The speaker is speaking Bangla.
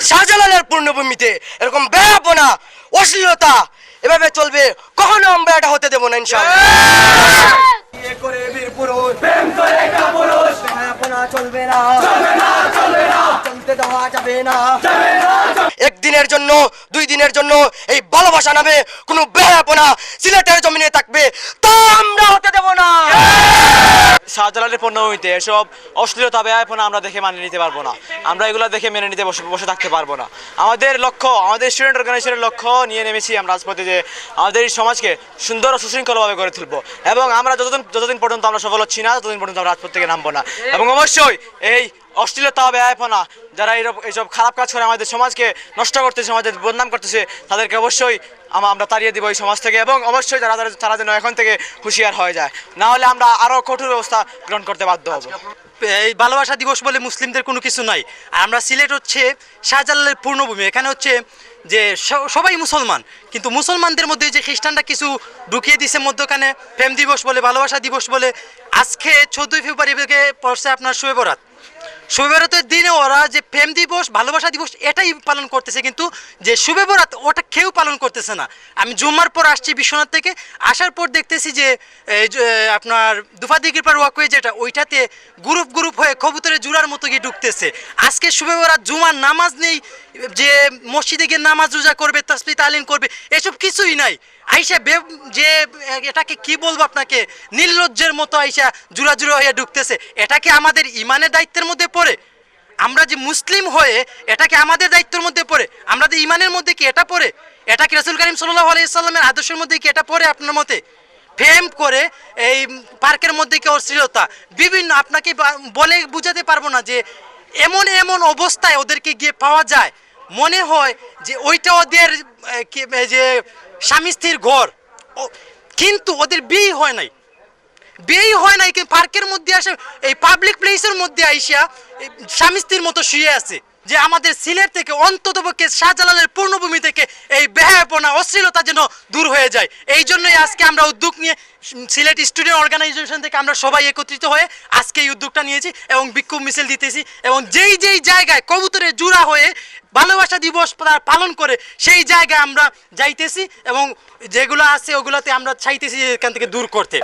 শাহজালালের পূর্ণভূমিতে এরকম ব্যাপনা অশ্লীলতা এভাবে চলবে কখনো আমরা এটা হতে দেবো না ইনশাআল্লাহ। করে বীর পুরুষ প্রেম করে একটা পুরুষ। চলবে না চলবে না চলবে না। চলতে দেওয়া যাবে না। একদিনের জন্য দুই দিনের জন্য এই ভালোবাসা নামে কোনো বেহাপনা সিলেটের জমিনে থাকবে। তা আমরা হতে দেবো না শাহজালালের পণ্যভূমিতে এসব অশ্লীলতা ব্যয়পনা আমরা দেখে মানিয়ে নিতে পারব না। আমরা এগুলো দেখে মেনে নিতে বসে বসে থাকতে পারব না। আমাদের লক্ষ্য, আমাদের স্টুডেন্ট অর্গানাইজেশনের লক্ষ্য নিয়ে নেমেছি আমরা রাজপথে যে আমাদের এই সমাজকে সুন্দর ও সুশৃঙ্খলভাবে গড়ে তুলবো। এবং আমরা যতদিন যতদিন পর্যন্ত আমরা সফল হচ্ছি না, ততদিন পর্যন্ত আমরা রাজপথ থেকে নামবো না। এবং অবশ্যই এই অশ্লীলতা ব্যয়পনা যারা এইসব এইসব খারাপ কাজ করে আমাদের সমাজকে নষ্ট করতেছে, আমাদের বদনাম করতেছে, তাদেরকে অবশ্যই আমা- আমরা তাড়িয়ে দিব এই সমাজ থেকে এবং অবশ্যই তারা তারা- যেন এখন থেকে হুঁশিয়ার হয়ে যায়। না হলে আমরা আরও কঠোর ব্যবস্থা গ্রহণ করতে বাধ্য হব। এই ভালোবাসা দিবস বলে মুসলিমদের কোনো কিছু নাই। আর আমরা সিলেট হচ্ছে শাহজালালের পূর্ণভূমি। এখানে হচ্ছে যে সবাই মুসলমান। কিন্তু মুসলমানদের মধ্যে যে খ্রিস্টানরা কিছু ঢুকিয়ে দিছে মধ্যখানে, প্রেম দিবস বলে, ভালোবাসা দিবস বলে, আজকে চোদ্দোই ফেব্রুয়ারি পড়ছে আপনার শোয়ে বরাত শুভেবরাতের দিনে ওরা যে প্রেম দিবস, ভালোবাসা দিবস, এটাই পালন করতেছে কিন্তু যে শুভেবরাত ওটা কেউ পালন করতেছে না। আমি জুম্মার পর আসছি বিশ্বনাথ থেকে, আসার পর দেখতেছি যে আপনার দুফা দিঘির পর ওয়াকওয়ে যেটা, ওইটাতে গ্রুপ গ্রুপ হয়ে কবুতরে জুড়ার মতো গিয়ে ঢুকতেছে। আজকে শুভে বরাত, জুমার নামাজ নেই যে মসজিদে গিয়ে নামাজ রোজা করবে তসবি তালিম করবে, এসব কিছুই নাই। আইসা যে এটাকে কি বলব আপনাকে? নির্লজ্জের মতো আইসা জুড়া জুড়া হয়ে ঢুকতেছে। এটা কি আমাদের ইমানের দায়িত্বের মধ্যে পড়ে? আমরা যে মুসলিম হয়ে এটাকে আমাদের দায়িত্বের মধ্যে পড়ে? আমাদের ইমানের মধ্যে কি এটা পড়ে? এটা কি রসুল করিম সাল্লাহ আলাইসাল্লামের আদর্শের মধ্যে কি এটা পড়ে আপনার মতে? প্রেম করে এই পার্কের মধ্যে কি অশ্লীলতা? বিভিন্ন আপনাকে বলে বুঝাতে পারব না যে এমন এমন অবস্থায় ওদেরকে গিয়ে পাওয়া যায়। মনে হয় যে ওইটা ওদের যে স্বামী স্ত্রীর ঘর। কিন্তু ওদের বিয়ে হয় নাই। বিয়েই হয় নাই পার্কের মধ্যে আসে এই পাবলিক প্লেসের মধ্যে আইসা স্বামী স্ত্রীর মতো শুয়ে আছে। যে আমাদের সিলেট থেকে অন্তত পক্ষে শাহজালালের পূর্ণভূমি থেকে এই বেহায়াপনা, অশ্লীলতা যেন দূর হয়ে যায়। এই জন্যই আজকে আমরা উদ্যোগ নিয়ে সিলেট স্টুডেন্ট অর্গানাইজেশন থেকে আমরা সবাই একত্রিত হয়ে আজকে এই উদ্যোগটা নিয়েছি এবং বিক্ষোভ মিছিল দিতেছি এবং যেই যেই জায়গায় কবুতরের জুড়া হয়ে ভালোবাসা দিবস পালন করে সেই জায়গায় আমরা যাইতেছি এবং যেগুলো আছে ওগুলোতে আমরা চাইতেছি এখান থেকে দূর করতে।